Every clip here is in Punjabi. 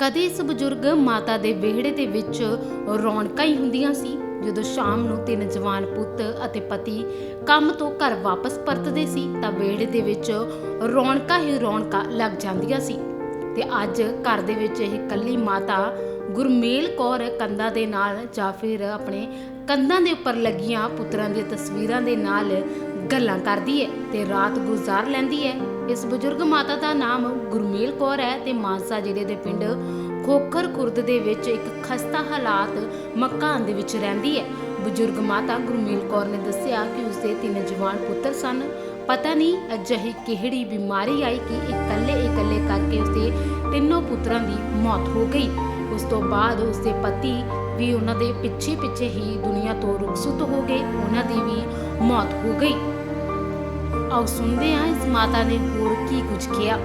ਕਦੇ ਇਸ ਬਜ਼ੁਰਗ ਮਾਤਾ ਦੇ ਵਿਹੜੇ ਦੇ ਵਿੱਚ ਰੌਣਕਾਂ ਹੀ ਹੁੰਦੀਆਂ ਸੀ, ਜਦੋਂ ਸ਼ਾਮ ਨੂੰ ਤਿੰਨ ਜਵਾਨ ਪੁੱਤ ਅਤੇ ਪਤੀ ਕੰਮ ਤੋਂ ਘਰ ਵਾਪਸ ਪਰਤਦੇ ਸੀ, ਤਾਂ ਵਿਹੜੇ ਦੇ ਵਿੱਚ ਰੌਣਕਾਂ ਹੀ ਰੌਣਕਾਂ ਲੱਗ ਜਾਂਦੀਆਂ ਸੀ। ਤੇ ਅੱਜ ਘਰ ਦੇ ਵਿੱਚ ਇਹ ਕੱਲੀ ਮਾਤਾ ਗੁਰਮੇਲ ਕੌਰ ਕੰਧਾਂ ਦੇ ਨਾਲ ਜਾਂ ਫਿਰ ਆਪਣੇ ਕੰਧਾਂ ਦੇ ਉੱਪਰ ਲੱਗੀਆਂ ਪੁੱਤਰਾਂ ਦੀਆਂ ਤਸਵੀਰਾਂ ਦੇ ਨਾਲ ਗੱਲਾਂ ਕਰਦੀ ਹੈ ਤੇ ਰਾਤ ਗੁਜ਼ਾਰ ਲੈਂਦੀ ਹੈ ਇਸ ਬਜ਼ੁਰਗ ਮਾਤਾ ਦਾ ਨਾਮ ਗੁਰਮੇਲ ਕੌਰ ਹੈ ਤੇ ਮਾਨਸਾ ਜ਼ਿਲ੍ਹੇ ਦੇ ਪਿੰਡ ਖੋਖਰ ਖੁਰਦ ਦੇ ਵਿੱਚ ਇੱਕ ਖਸਤਾ ਹਾਲਾਤ ਮਕਾਨ ਦੇ ਵਿੱਚ ਰਹਿੰਦੀ ਹੈ ਬਜ਼ੁਰਗ ਮਾਤਾ ਗੁਰਮੇਲ ਕੌਰ ਨੇ ਦੱਸਿਆ ਕਿ ਉਸਦੇ ਤਿੰਨ ਜਵਾਨ ਪੁੱਤਰ ਸਨ। ਪਤਾ ਨਹੀਂ ਅਜਿਹੀ ਕਿਹੜੀ ਬਿਮਾਰੀ ਆਈ ਕਿ ਇਕੱਲੇ ਇਕੱਲੇ ਕਰਕੇ ਉਸਦੇ ਤਿੰਨੋਂ ਪੁੱਤਰਾਂ ਦੀ ਮੌਤ ਹੋ ਗਈ। ਉਸ ਤੋਂ ਬਾਅਦ ਉਸਦੇ ਪਤੀ ਵੀ ਉਹਨਾਂ ਦੇ ਪਿੱਛੇ ਪਿੱਛੇ ਹੀ ਦੁਨੀਆ ਤੋਂ ਰੁਖਸਤ ਹੋ ਗਏ। ਉਹਨਾਂ ਦੀ ਵੀ ਮੌਤ ਹੋ ਗਈ। ਆਓ ਸੁਣਦੇ ਹਾਂ ਇਸ ਮਾਤਾ ਨੇ ਹੋਰ ਕੀ ਕੁਝ ਕਿਹਾ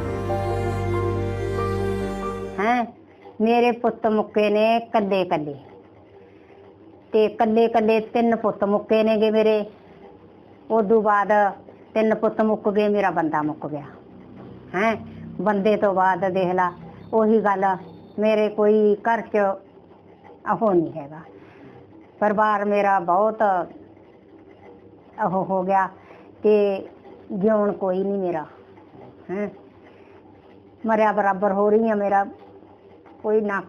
ਹੈਂ ਮੇਰੇ ਪੁੱਤ ਮੁੱਕੇ ਨੇ ਕੱਲੇ ਕੱਲੇ ਤੇ ਕੱਲੇ ਕੱਲੇ ਤਿੰਨ ਪੁੱਤ ਮੁੱਕੇ ਨੇਗੇ ਮੇਰੇ ਉਦੋਂ ਬਾਅਦ ਤਿੰਨ ਪੁੱਤ ਮੁੱਕ ਗਏ ਮੇਰਾ ਬੰਦਾ ਮੁੱਕ ਗਿਆ ਹੈਂ ਬੰਦੇ ਤੋਂ ਬਾਅਦ ਦੇਖ ਲਾ ਉਹੀ ਗੱਲ ਮੇਰੇ ਕੋਈ ਘਰ ਚ ਉਹ ਨਹੀਂ ਹੈਗਾ ਪਰਿਵਾਰ ਮੇਰਾ ਬਹੁਤ ਉਹ ਹੋ ਗਿਆ ਤੇ ਜਿਉਣ ਕੋਈ ਨਹੀਂ ਮੇਰਾ ਹੈਂ। ਮਰਿਆ ਬਰਾਬਰ ਹੋ ਰਹੀ ਆ ਮੇਰਾ ਕੋਈ ਨਾ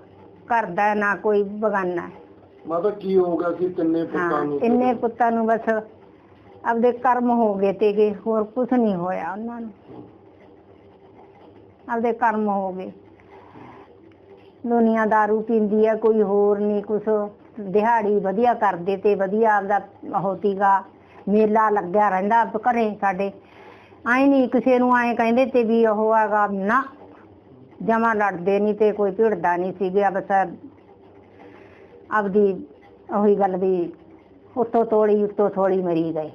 ਘਰ ਦਾ ਨਾ ਕੋਈ ਬਗਾਨਾ। ਮਾਤਾ ਕੀ ਹੋ ਗਿਆ ਸੀ? ਤਿੰਨੇ ਪੁੱਤਾਂ ਨੂੰ? ਇੰਨੇ ਪੁੱਤਾਂ ਨੂੰ ਬਸ ਆਪਦੇ ਕਰਮ ਹੋ ਗਏ ਤੇ ਹੋਰ ਕੁਝ ਨਹੀਂ ਹੋਇਆ ਉਹਨਾਂ ਨੂੰ। ਆਪਦੇ ਕਰਮ ਹੋ ਗਏ। ਦੁਨੀਆ दारू ਪੀਂਦੀ ਹੈ ਕੋਈ ਹੋਰ ਨਹੀਂ ਕੁਛ। ਦਿਹਾੜੀ ਵਧੀਆ ਕਰਦੇ ਤੇ ਵਧੀਆ ਆਪਦਾ ਹੋਤੀਗਾ ਮੇਲਾ ਲੱਗਿਆ ਰਹਿੰਦਾ ਘਰੇ ਸਾਡੇ। ਆਏ ਨਹੀਂ ਕਿਸੇ ਨੂੰ ਆਏ ਕਹਿੰਦੇ ਤੇ ਵੀ ਉਹ ਹੈਗਾ ਨਾ ਜਮਾ ਲੜਦੇ ਨਹੀਂ ਤੇ ਕੋਈ ਭਿੜਦਾ ਨਹੀਂ ਸੀਗਾ ਬਸ ਆਪਦੀ ਉਹੀ ਗੱਲ ਵੀ ਉੱਤੋਂ ਤੋੜੀ ਉੱਤੋਂ ਥੋੜੀ ਮਰੀ ਗਏ।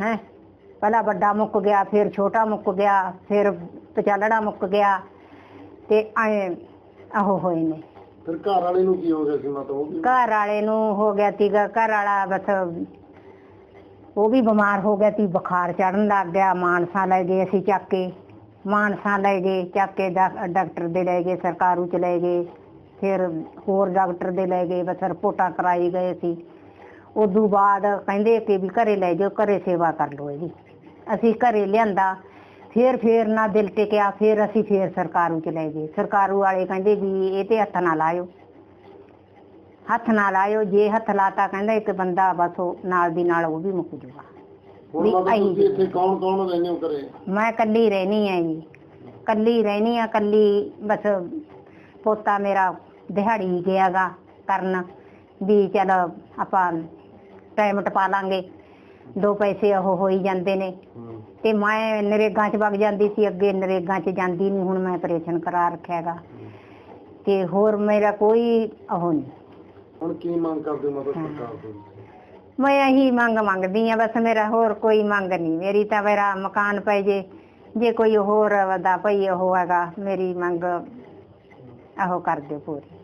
ਹੈ? ਪਹਿਲਾਂ ਵੱਡਾ ਮੁੱਕ ਗਿਆ ਫਿਰ ਛੋਟਾ ਮੁੱਕ ਗਿਆ ਫਿਰ ਪਚਾਲੜਾ ਮੁੱਕ ਗਿਆ ਤੇ ਐ ਉਹ ਹੋਏ ਨੇ। ਫਿਰ ਘਰ ਵਾਲੇ ਨੂੰ ਕੀ ਹੋ ਗਿਆ ਸੀ ਮਾਤਾ ਉਹ ਵੀ ਘਰ ਵਾਲੇ ਨੂੰ ਹੋ ਗਿਆ ਤੀਗਾ ਘਰ ਵਾਲਾ ਬਸ ਉਹ ਵੀ ਬਿਮਾਰ ਹੋ ਗਿਆ ਤੀ ਬੁਖਾਰ ਚੜਨ ਲੱਗ ਗਿਆ, ਮਾਨਸਾ ਲੈ ਗਏ ਅਸੀਂ ਚੱਕ ਕੇ। ਮਾਨਸਾ ਲੈ ਗਏ, ਚੱਕ ਕੇ ਡਾ- ਡਾਕਟਰ ਦੇ ਲੈ ਗਏ, ਸਰਕਾਰੂ ਚ ਲੈ ਗਏ। ਫਿਰ ਹੋਰ ਡਾਕਟਰ ਦੇ ਲੈ ਗਏ, ਬਸ ਰਿਪੋਰਟਾਂ ਕਰਾਈ ਗਏ ਸੀ ਉਦੋਂ ਬਾਅਦ ਕਹਿੰਦੇ ਕਿ ਵੀ ਘਰੇ ਲੈ ਜਾਓ, ਘਰੇ ਸੇਵਾ ਕਰ ਲਓ ਇਹਦੀ। ਅਸੀਂ ਘਰੇ ਲਿਆਂਦਾ, ਫੇਰ ਫੇਰ ਨਾ ਦਿਲ ਟਿਕਿਆ, ਫੇਰ ਅਸੀਂ ਫੇਰ ਸਰਕਾਰੂ ਚ ਲੈ ਗਏ। ਸਰਕਾਰੂ ਵਾਲੇ ਕਹਿੰਦੇ ਵੀ ਇਹ ਤੇ ਹੱਥ ਨਾ ਲਾਇਓ। ਹੱਥ ਨਾਲ ਆਇਓ ਜੇ ਹੱਥ ਲਾਤਾ ਕਹਿੰਦਾ ਇੱਕ ਬੰਦਾ ਬਸ ਉਹ ਨਾਲ ਦੀ ਨਾਲ ਉਹ ਵੀ ਮੁੱਕ ਜੂਗਾ। ਹੁਣ ਵੀ ਮਾਤਾ ਆਈ ਤੁਸੀਂ ਇੱਥੇ ਕੌਣ ਕੌਣ ਰਹਿੰਦੇ ਹੋ ਘਰੇ? ਮੈਂ ਕੱਲੀ ਰਹਿਣੀ ਆ ਜੀ। ਕੱਲੀ ਰਹਿਣੀ ਆ ਕੱਲੀ ਬਸ ਪੋਤਾ ਮੇਰਾ ਦਿਹਾੜੀ ਗਿਆਗਾ ਕਰਨ ਵੀ ਚਲ ਆਪਾਂ ਟਾਈਮ ਟਪਾ ਲਾਂਗੇ। ਦੋ ਪੈਸੇ ਉਹ ਹੋਈ ਜਾਂਦੇ ਨੇ। ਹੂੰ। ਤੇ ਮੈਂ ਨਰੇਗਾ ਚ ਵਗ ਜਾਂਦੀ ਸੀ ਅੱਗੇ ਨਰੇਗਾ ਚ ਜਾਂਦੀ ਨਹੀਂ ਹੁਣ ਮੈਂ ਆਪਰੇਸ਼ਨ ਕਰਾ ਰੱਖਿਆਗਾ ਤੇ ਹੋਰ ਮੇਰਾ ਕੋਈ ਉਹ ਨਹੀਂ ਹੁਣ ਕੀ ਮੰਗ ਕਰਦੇ ਹੋ ਮਾਤਾ ਹਾਂ। ਸਰਕਾਰ ਤੋਂ? ਮੈਂ ਇਹੀ ਮੰਗ ਮੰਗਦੀ ਆ ਬਸ ਮੇਰਾ ਹੋਰ ਕੋਈ ਮੰਗ ਨਹੀਂ। ਮੇਰੀ ਤਾਂ ਮੇਰਾ ਮਕਾਨ ਪੈ ਜੇ। ਜੇ ਕੋਈ ਹੋਰ ਵਦਾ ਭਈ ਉਹ ਹੈਗਾ। ਮੇਰੀ ਮੰਗ ਆਹੋ ਕਰ ਦਿਓ ਪੂਰੀ।